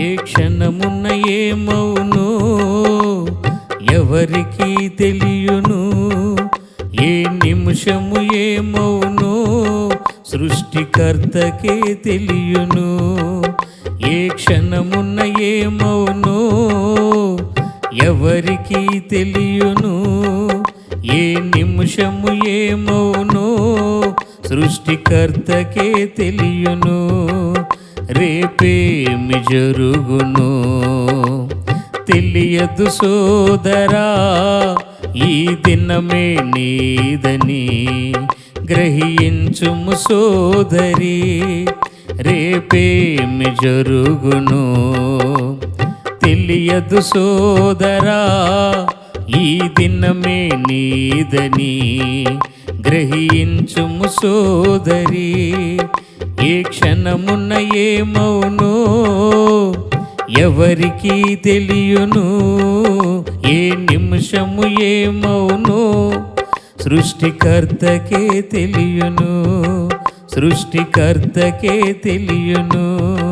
ఏ క్షణమున్న ఏమవును ఎవరికి తెలియను? ఏ నిమిషము ఏమవును సృష్టికర్తకే తెలియను? ఏ క్షణమున్న ఏమవును ఎవరికి తెలియను? ఏ నిమిషము ఏమవును సృష్టికర్తకే తెలియను? రేపేమి జరుగును. తెలియదు సోదరా ఈ దినమే నీదని గ్రహించుము సోదరి. రేపేమి జరుగును. తెలియదు సోదరా ఈ దినమే నీదని గ్రహించుము సోదరి. ఏ క్షణమున్న ఏమవును ఎవరికి తెలియను? ఏ నిమిషము ఏమవును సృష్టికర్తకే తెలియను. సృష్టికర్తకే తెలియను.